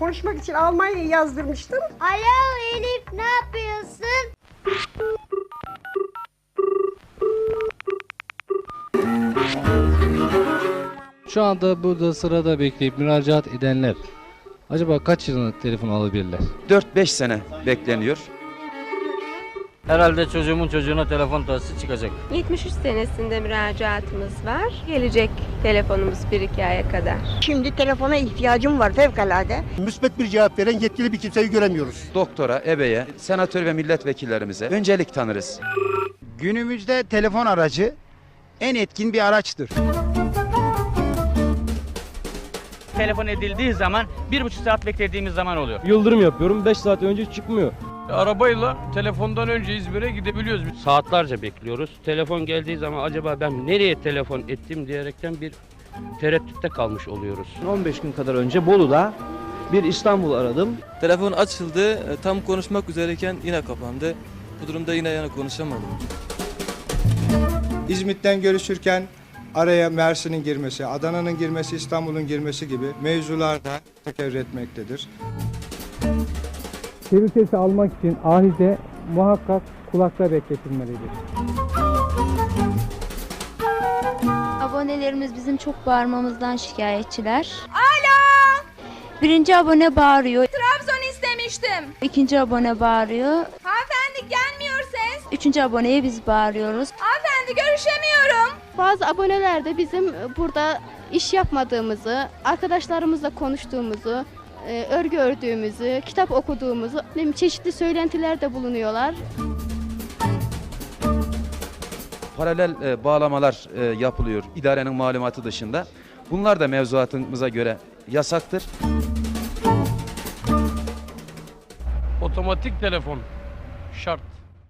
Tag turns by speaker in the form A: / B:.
A: Konuşmak için Almanya'ya yazdırmıştım.
B: Alo Elif ne yapıyorsun?
C: Şu anda burada sırada bekleyip müracaat edenler acaba kaç yıllık telefon alabilirler?
D: 4-5 sene bekleniyor.
E: Herhalde çocuğumun çocuğuna telefon tahsisi çıkacak.
F: 73 senesinde müracaatımız var. Gelecek telefonumuz 1-2 aya kadar.
A: Şimdi telefona ihtiyacım var fevkalade.
G: müsbet bir cevap veren yetkili bir kimseyi göremiyoruz.
D: Doktora, ebeye, senatör ve milletvekillerimize öncelik tanırız.
H: Günümüzde telefon aracı en etkin bir araçtır.
I: telefon edildiği zaman bir buçuk saat beklediğimiz zaman oluyor.
J: Yıldırım yapıyorum 5 saat önce çıkmıyor.
E: Arabayla telefondan önce İzmir'e gidebiliyoruz. Saatlerce bekliyoruz. Telefon geldiği zaman acaba ben nereye telefon ettim diyerekten bir tereddütte kalmış oluyoruz.
J: 15 gün kadar önce Bolu'da bir İstanbul aradım.
K: Telefon açıldı, e, tam konuşmak üzereyken yine kapandı. Bu durumda yine yani konuşamadım.
H: İzmit'ten görüşürken araya Mersin'in girmesi, Adana'nın girmesi, İstanbul'un girmesi gibi mevzular da tekerrür etmektedir.
J: Çevir sesi almak için ahide muhakkak kulakta bekletilmelidir.
B: Abonelerimiz bizim çok bağırmamızdan şikayetçiler. Alo! Birinci abone bağırıyor.
F: Trabzon istemiştim.
B: İkinci abone bağırıyor.
F: Hanımefendi gelmiyor ses.
B: Üçüncü aboneye biz bağırıyoruz.
F: Hanımefendi görüşemiyorum.
L: Bazı aboneler de bizim burada iş yapmadığımızı, arkadaşlarımızla konuştuğumuzu, e, örgü ördüğümüzü, kitap okuduğumuzu çeşitli söylentilerde bulunuyorlar.
D: Paralel e, bağlamalar e, yapılıyor idarenin malumatı dışında. Bunlar da mevzuatımıza göre yasaktır.
E: Otomatik telefon şart.